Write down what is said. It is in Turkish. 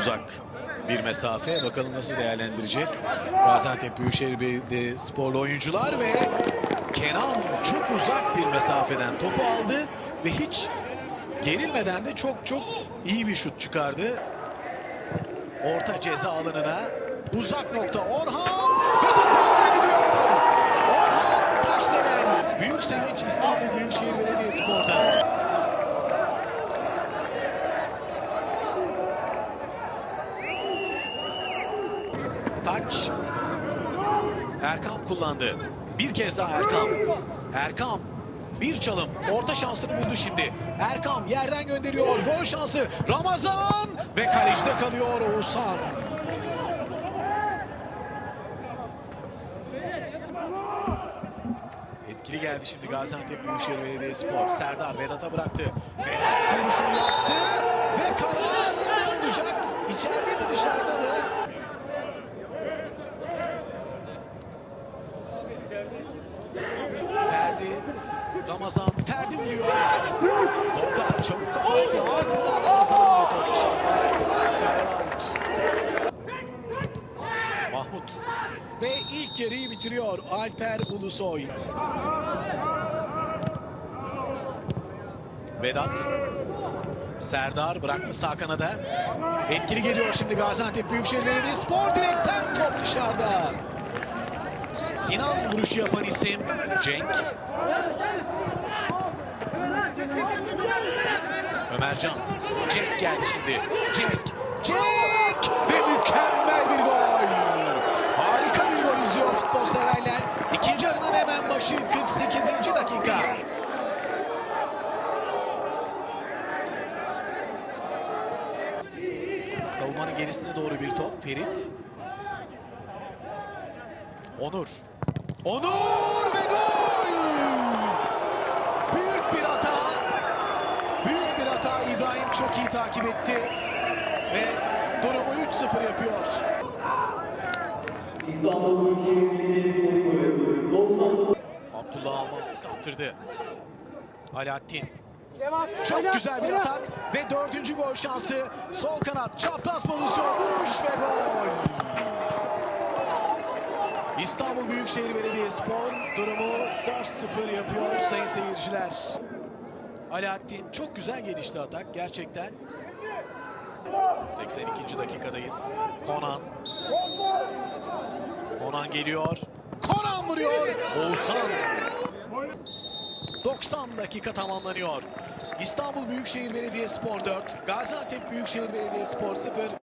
uzak bir mesafe. Bakalım nasıl değerlendirecek Gaziantep Büyükşehir Belediyesporlu oyuncular ve Kenan çok uzak bir mesafeden topu aldı ve hiç gerilmeden de çok çok iyi bir şut çıkardı. Orta ceza alanına uzak nokta Orhan ve topu alana gidiyor. Orhan Taşdelen. Büyük sevinç İstanbul Büyükşehir Belediyespor'da. Taç. Erkam kullandı. Bir kez daha Erkam. Erkam bir çalım. Orta şansını buldu şimdi. Erkam yerden gönderiyor. Gol şansı. Ramazan ve kalecide kalıyor Oğuzhan. Etkili geldi şimdi Gaziantep Büyükşehir Belediyespor. Serdar Vedat'a bıraktı. Vedat vuruşunu yaptı Ramazan, Ferdi vuruyor. Dokan çabuk kapattı. Ardından Ramazan'ın ve top. Mahmut. Ve ilk yarıyı bitiriyor Alper Ulusoy. Vedat. Serdar bıraktı sağ kanada. Etkili geliyor şimdi Gaziantep Büyükşehir Belediyespor direkten top dışarıda. Sinan vuruşu yapan isim Cenk. Ömercan. Cenk geldi şimdi. Cenk. Cenk ve mükemmel bir gol. Harika bir gol izliyor futbol severler. İkinci yarının hemen başı 48. dakika. Savunmanın gerisine doğru bir top. Ferit. Onur. Onur ve gol! Büyük bir hata. Büyük bir hata İbrahim çok iyi takip etti. Ve durumu 3-0 yapıyor. İstanbul Büyükşehir Belediyespor Kulübü 99 Abdullah Alman kaptırdı. Alaaddin. Çok güzel bir atak ve dördüncü gol şansı. Sol kanat çapraz pozisyon vuruş ve gol. İstanbul Büyükşehir Belediyespor durumu 4-0 yapıyor sayın seyirciler. Alaaddin çok güzel gelişti atak gerçekten. 82. dakikadayız. Konan. Konan geliyor. Konan vuruyor. Oğuzhan. 90 dakika tamamlanıyor. İstanbul Büyükşehir Belediyespor 4, Gaziantep Büyükşehir Belediyespor 0.